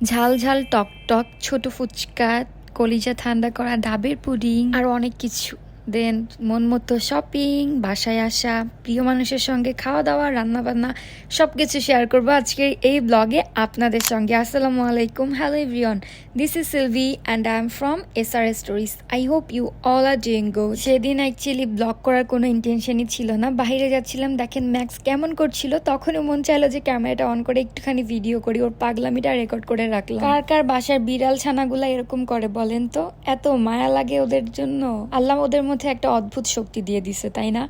ঝাল ঝাল টক টক ছোট ফুচকা কলিজা ঠান্ডা করা ডাবের পুডিং আর অনেক কিছু। দেন মন মতো শপিং বাসায় আসা, প্রিয় মানুষের সঙ্গে খাওয়া দাওয়া রান্না বান্না সব কিছু শেয়ার করব আজকের এই ব্লগে আপনাদের সঙ্গে। আসসালামু আলাইকুম। Hello everyone this is Silvi and I am from S R stories I hope you all are doing go সেদিন অ্যাকচুয়ালি ব্লগ করার কোনো ইন্টেনশনই ছিল না। বাইরে যাচ্ছিলাম, দেখেন ম্যাক্স কেমন করছিল তখনই মন চাইলো যে ক্যামেরাটা অন করে একটুখানি ভিডিও করি। ওর পাগলামিটা রেকর্ড করে রাখলাম। কার কার বাসার বিড়াল ছানাগুলা এরকম করে বলেন তো? এত মায়া লাগে ওদের জন্য। আল্লাহ ওদের মধ্যে একটা অদ্ভুত শক্তি দিয়ে দিছে তাই না?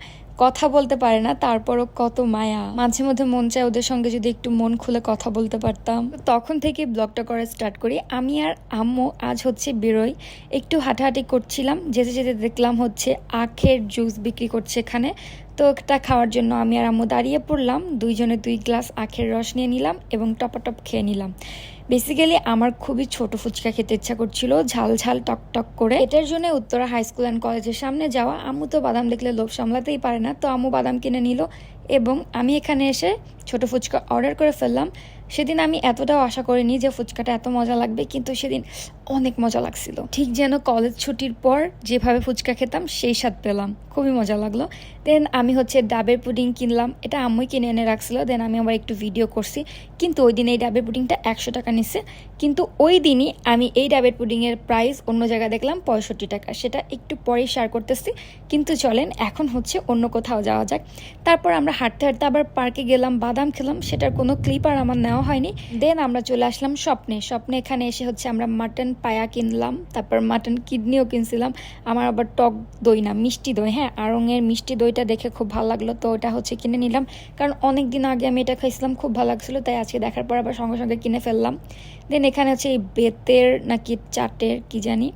কথা বলতে পারে না, তারপরও কত মায়া। মাঝে মধ্যে মন চায় ওদের সঙ্গে যদি একটু মন খুলে কথা বলতে পারতাম। তখন থেকে ব্লগটা করা স্টার্ট করি। আমি আর আম্মু আজ হচ্ছে বেরোই। একটু হাঁটাহাঁটি করছিলাম, যেতে যেতে দেখলাম হচ্ছে আখের জুস বিক্রি করছে এখানে। তো ওটা খাওয়ার জন্য আমি আর আম্মু দাঁড়িয়ে পড়লাম। দুইজনে দুই গ্লাস আখের রস নিয়ে নিলাম এবং টপাটপ খেয়ে নিলাম। বেসিক্যালি আমার খুবই ছোট ফুচকা খেতে ইচ্ছা করছিল, ঝাল ঝাল টক টক করে। এটার জন্য উত্তরা হাই স্কুল অ্যান্ড কলেজের সামনে যাওয়া। আম্মু তো বাদাম দেখলে লোভ সামলাতেই পারে না। তো আম্মু বাদাম কিনে নিল এবং আমি এখানে এসে ছোট ফুচকা অর্ডার করে ফেললাম। সেদিন আমি এতটাও আশা করিনি যে ফুচকাটা এত মজা লাগবে, কিন্তু সেদিন অনেক মজা লাগছিল। ঠিক যেন কলেজ ছুটির পর যেভাবে ফুচকা খেতাম, সেই স্বাদ পেলাম। খুবই মজা লাগল। দেন আমি হচ্ছে ডাবের পুডিং কিনলাম। এটা আম্মুই কিনে এনে রাখছিল। দেন আমি আবার একটু ভিডিও করছি। কিন্তু ওই দিন এই ডাবের পুডিংটা একশো টাকা নিচ্ছে কিন্তু ওই দিনই আমি এই ডাবের পুডিংয়ের প্রাইস অন্য জায়গায় দেখলাম পঁয়ষট্টি টাকা। সেটা একটু পরেই শেয়ার করতেছি। কিন্তু চলেন, এখন হচ্ছে অন্য কোথাও যাওয়া যাক। তারপর আমরা হাঁটতে হাঁটতে আবার পার্কে গেলাম, বাদাম খেলাম। সেটার কোনো ক্লিপ আর আমার নেওয়া হয়নি। দেন আমরা চলে আসলাম স্বপ্নে। স্বপ্নে এখানে এসে হচ্ছে আমরা মাটন পায়া কিনলাম, তারপর মাটন কিডনিও কিনছিলাম, আমার আবার টক দই না, মিষ্টি দই হ্যাঁ আড়ংয়ের মিষ্টি দইটা দেখে খুব ভালো লাগল, তো ওটা হচ্ছে কিনে নিলাম, কারণ অনেক দিন আগে আমি এটা খাইছিলাম, খুব ভালো লাগছিল, তাই আজকে দেখার পর আবার সঙ্গে সঙ্গে কিনে ফেললাম। দেন এখানে হচ্ছে এই বেতের নাকি চাটের কি জানি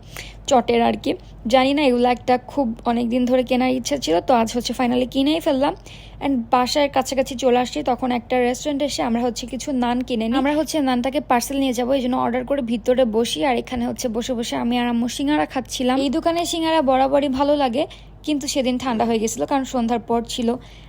চটের আর কি। জানি না, এগুলো একটা খুব অনেক দিন ধরে কেনার ইচ্ছা ছিল, তো আজ হচ্ছে ফাইনালি কিনেই ফেললাম। অ্যান্ড বাসার কাছাকাছি চলে আসছি, তখন একটা রেস্টুরেন্টে এসে আমরা হচ্ছে কিছু নান কিনে নিই। আমরা হচ্ছে নানটাকে পার্সেল নিয়ে যাব এই জন্য অর্ডার করে ভিতরে বসি, আর এখানে হচ্ছে বসে বসে আমি আর আম্মু সিঙ্গারা খাচ্ছিলাম। এই দোকানে সিঙ্গারা বরাবরই ভালো লাগে, কিন্তু সেদিন ঠান্ডা হয়ে গেছিল, কারণ সন্ধ্যার পর ছিল।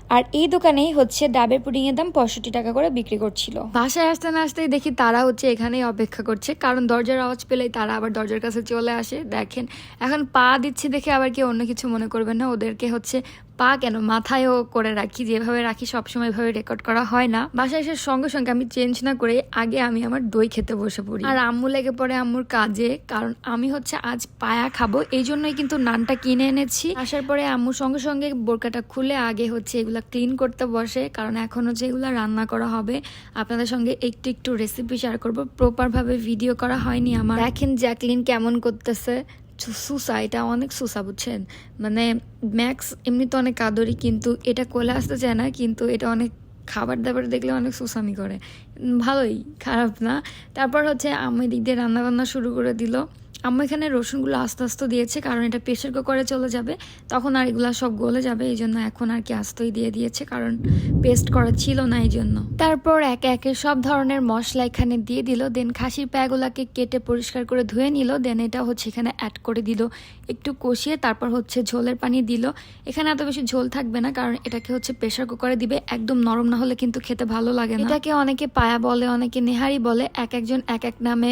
আর এই দোকানেই হচ্ছে ডাবের পুডিং এর দাম পঁয়ষট্টি টাকা করে বিক্রি করছিল। বাসায় আসতে না আসতেই দেখি তারা হচ্ছে এখানেই অপেক্ষা করছে, কারণ দরজার আওয়াজ পেলেই তারা আবার দরজার কাছে চলে আসে। দেখেন, এখন পা দিচ্ছে দেখে আবার কি অন্য কিছু মনে করবেন না, ওদেরকে হচ্ছে পা কেন মাথায়ও করে রাখি, যেভাবে রাখি সবসময় এভাবে রেকর্ড করা হয় না। বাসায় এসে সঙ্গে সঙ্গে আমি চেঞ্জ না করে আগে আমি আমার দই খেতে বসে পড়ি। আর আম্মু লেগে পড়ে আম্মুর কাজে, কারণ আমি হচ্ছে আজ পায়া খাব এই জন্যই কিন্তু নানটা কিনে এনেছি। আসার পরে আম্মুর সঙ্গে সঙ্গে বোরকাটা খুলে আগে হচ্ছে এগুলা ক্লিন করতে বসে, কারণ এখনও এগুলো রান্না করা হবে, আপনাদের সঙ্গে একটু একটু রেসিপি শেয়ার করব। প্রপারভাবে ভিডিও করা হয়নি আমার। দেখেন জ্যাকলিন কেমন করতেছে। সুসা, এটা অনেক সুসা, বুঝছেন? মানে ম্যাক্স এমনি তো অনেক আদরি, কিন্তু এটা কোলে আসতে চায় না, কিন্তু এটা অনেক খাবার দাবার দেখলে অনেক সুসামি করে। ভালোই, খারাপ না। তারপর হচ্ছে আমি দিক দিয়ে রান্না বান্না শুরু করে দিল। আম্মা এখানে রসুনগুলো আস্তে আস্তে দিয়েছে, কারণ এটা প্রেশার কুকারে চলে যাবে। তখন আর এগুলো সব গলে যাবে, এই জন্য এখন আর কি আস্তই দিয়ে দিয়েছে, কারণ পেস্ট করা ছিল না এই জন্য। তারপর একে একে সব ধরনের মশলা এখানে দিয়ে দিল দেন খাসির প্যাগুলাকে কেটে পরিষ্কার করে ধুয়ে নিল দেন এটা হচ্ছে এখানে অ্যাড করে দিল। একটু কষিয়ে তারপর হচ্ছে ঝোলের পানি দিল। এখানে এত বেশি ঝোল থাকবে না, কারণ এটাকে হচ্ছে প্রেশার কুকারে দিবে, একদম নরম না হলে কিন্তু খেতে ভালো লাগে না। এটাকে অনেকে পায়া বলে, অনেকে নেহারি বলে, এক একজন এক এক নামে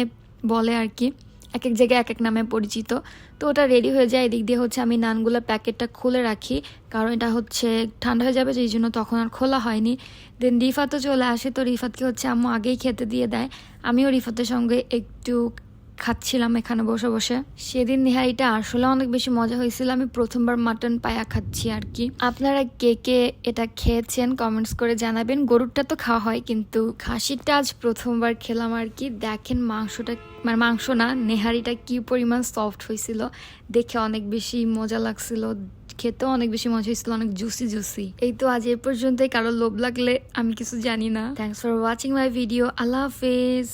বলে আর কি। এক এক জায়গায় এক এক নামে পরিচিত। তো ওটা রেডি হয়ে যায়। এদিক দিয়ে হচ্ছে আমি নানগুলো প্যাকেটটা খুলে রাখি। কারণ এটা হচ্ছে ঠান্ডা হয়ে যাবে, সেই জন্য তখন আর খোলা হয়নি। দেন রিফাতও চলে আসে। তো রিফাতকে হচ্ছে আম্মু আগেই খেতে দিয়ে দেয়। আমিও রিফাতের সঙ্গে একটু খাচ্ছিলাম এখানে বসে বসে। সেদিন নিহারিটা আসলে অনেক বেশি মজা হয়েছিল। আমি প্রথমবার মাটন পায়া খাচ্ছি আর কি। আপনারা কে কে এটা খেয়েছেন কমেন্টস করে জানাবেন। গরুরটা তো খাওয়া হয়, কিন্তু খাসিটা আজ প্রথমবার খেলাম আর কি। দেখেন মাংসটা মানে মাংস না নেহারিটা কি পরিমাণ সফট হয়েছিল। দেখে অনেক বেশি মজা লাগছিল। খেতেও অনেক বেশি মজা হয়েছিল, অনেক জুসি জুসি এই তো আজ এ পর্যন্তই। কারও লোভ লাগলে আমি কিছু জানি না। Thanks for watching my video আল্লাহ হাফেজ।